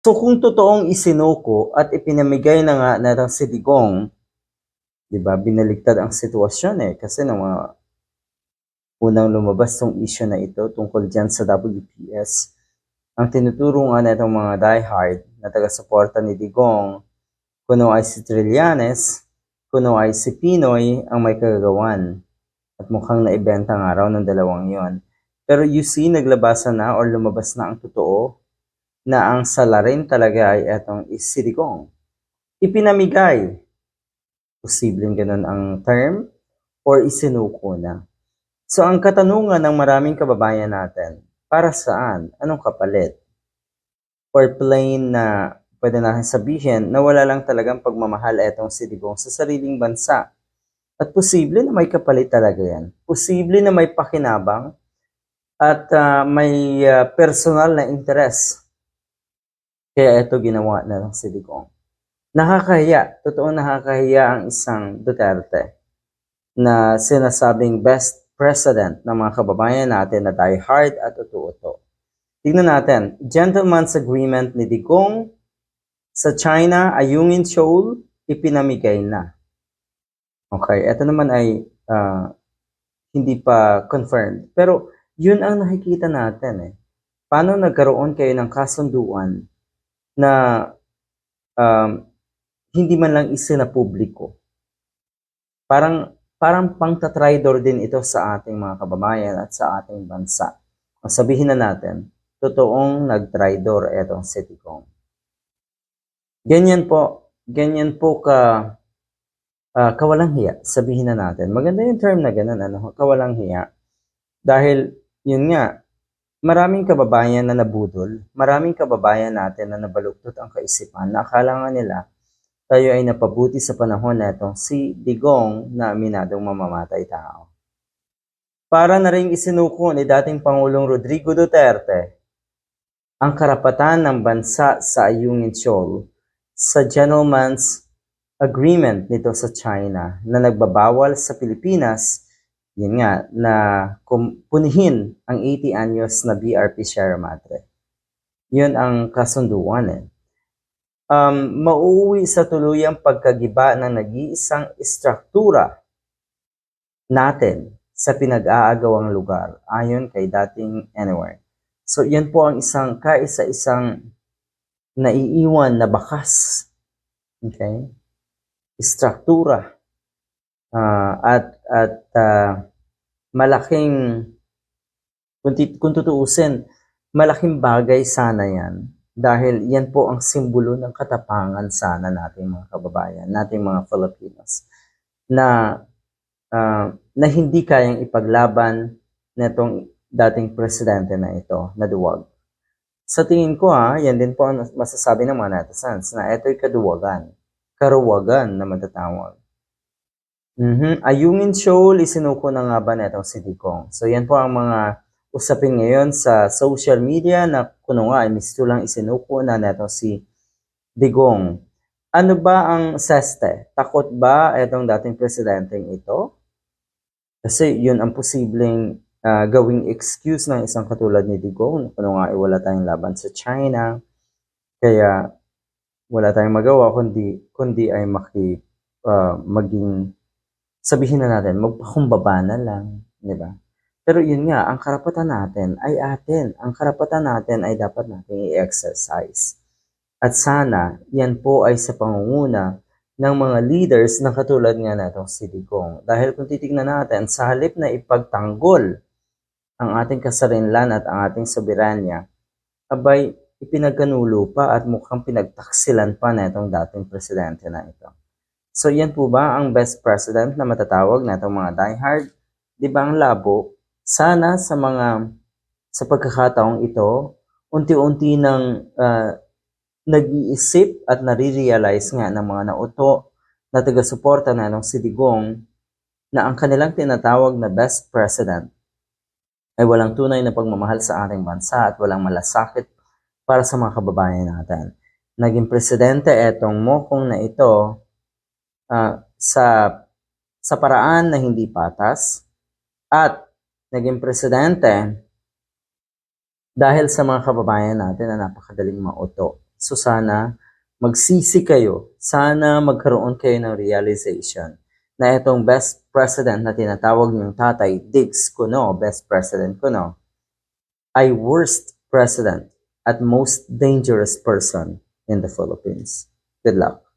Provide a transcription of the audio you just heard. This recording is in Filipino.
So kung totoong isinuko at ipinamigay na nga na si Digong, 'di ba? Binaligtad ang sitwasyon eh kasi nung mga unang lumabas tong issue na ito tungkol diyan sa WPS, ang tinuturo nga nitong mga diehard na taga-suporta ni Digong, kuno ay si Trillanes, kuno ay si Pinoy ang may kagagawan. At mukhang naibenta nga raw ng dalawang yon. Pero you see, naglabasan na or lumabas na ang totoo na ang salarin talaga ay etong isidigong. Ipinamigay. Posibleng ganun ang term or isinuko na. So ang katanungan ng maraming kababayan natin, para saan? Anong kapalit? Or plain na pwede natin sabihin na wala lang talagang pagmamahal etong si Digong sa sariling bansa. At posible na may kapalit talaga yan. Posible na may pakinabang at uh, may uh, personal na interes kaya ito ginawa na lang si Digong. Nakakahiya, totoo nakakahiya ang isang Duterte na sinasabing best president ng mga kababayan natin na die hard at uto-uto. Tignan natin, gentleman's agreement ni Digong sa China, Ayungin Shoal, ipinamigay na. Okay, ito naman ay uh, hindi pa confirmed. Pero yun ang nakikita natin eh. Paano nagkaroon kayo ng kasunduan na um, hindi man lang isinapubliko. Parang parang pangtatridor din ito sa ating mga kababayan at sa ating bansa. Sabihin na natin, totoong nagtridor itong Citycom. Ganyan po, ganyan po ka uh, kawalang hiya, sabihin na natin. Maganda yung term na ganun, ano, kawalang hiya. Dahil, yun nga, maraming kababayan na nabudol, maraming kababayan natin na nabaluktot ang kaisipan na akala nga nila tayo ay napabuti sa panahon na itong si Digong na aminadong mamamatay tao. Para na rin isinuko ni dating Pangulong Rodrigo Duterte ang karapatan ng bansa sa Ayungin Shoal sa gentleman's agreement nito sa China na nagbabawal sa Pilipinas yun nga, na punihin ang 80 anyos na BRP Sierra Madre. Yun ang kasunduan eh. Um, mauuwi sa tuluyang pagkagiba ng nag-iisang istruktura natin sa pinag-aagawang lugar ayon kay dating anywhere. So yan po ang isang kaisa-isang naiiwan na bakas. Okay? Istruktura. Uh, at at uh, malaking, kung, kung tutuusin, malaking bagay sana yan. Dahil yan po ang simbolo ng katapangan sana nating mga kababayan, nating mga Filipinos. Na, uh, na hindi kayang ipaglaban netong dating presidente na ito, na duwag. Sa tingin ko ha, yan din po ang masasabi ng mga netizens na ito'y kaduwagan, karuwagan na matatawag. Mhm. Ayungin Shoal, isinuko na nga ba netong si Digong? So yan po ang mga usapin ngayon sa social media na kuno nga ay misto lang isinuko na neto si Digong. Ano ba ang seste? Takot ba itong dating presidenteng ito? Kasi yun ang posibleng uh, gawing excuse ng isang katulad ni Digong. Kuno nga ay wala tayong laban sa China. Kaya wala tayong magawa kundi kundi ay maki uh, maging sabihin na natin, magpakumbaba na lang, di ba? Pero yun nga, ang karapatan natin ay atin. Ang karapatan natin ay dapat natin i-exercise. At sana, yan po ay sa pangunguna ng mga leaders na katulad nga natong si Digong. Dahil kung titignan natin, sa halip na ipagtanggol ang ating kasarinlan at ang ating soberanya, abay, ipinagkanulo pa at mukhang pinagtaksilan pa na itong dating presidente na ito. So yan po ba ang best president na matatawag na itong mga diehard? Di ba ang labo? Sana sa mga sa pagkakataong ito, unti-unti nang uh, nag-iisip at nare-realize nga ng mga nauto na taga-suporta na ng Sidigong na ang kanilang tinatawag na best president ay walang tunay na pagmamahal sa ating bansa at walang malasakit para sa mga kababayan natin. Naging presidente etong mokong na ito uh, sa sa paraan na hindi patas at naging presidente dahil sa mga kababayan natin na napakadaling mauto. So sana magsisi kayo, sana magkaroon kayo ng realization na itong best president na tinatawag niyong tatay, Diggs Kuno, best president Kuno, ay worst president at most dangerous person in the Philippines. Good luck.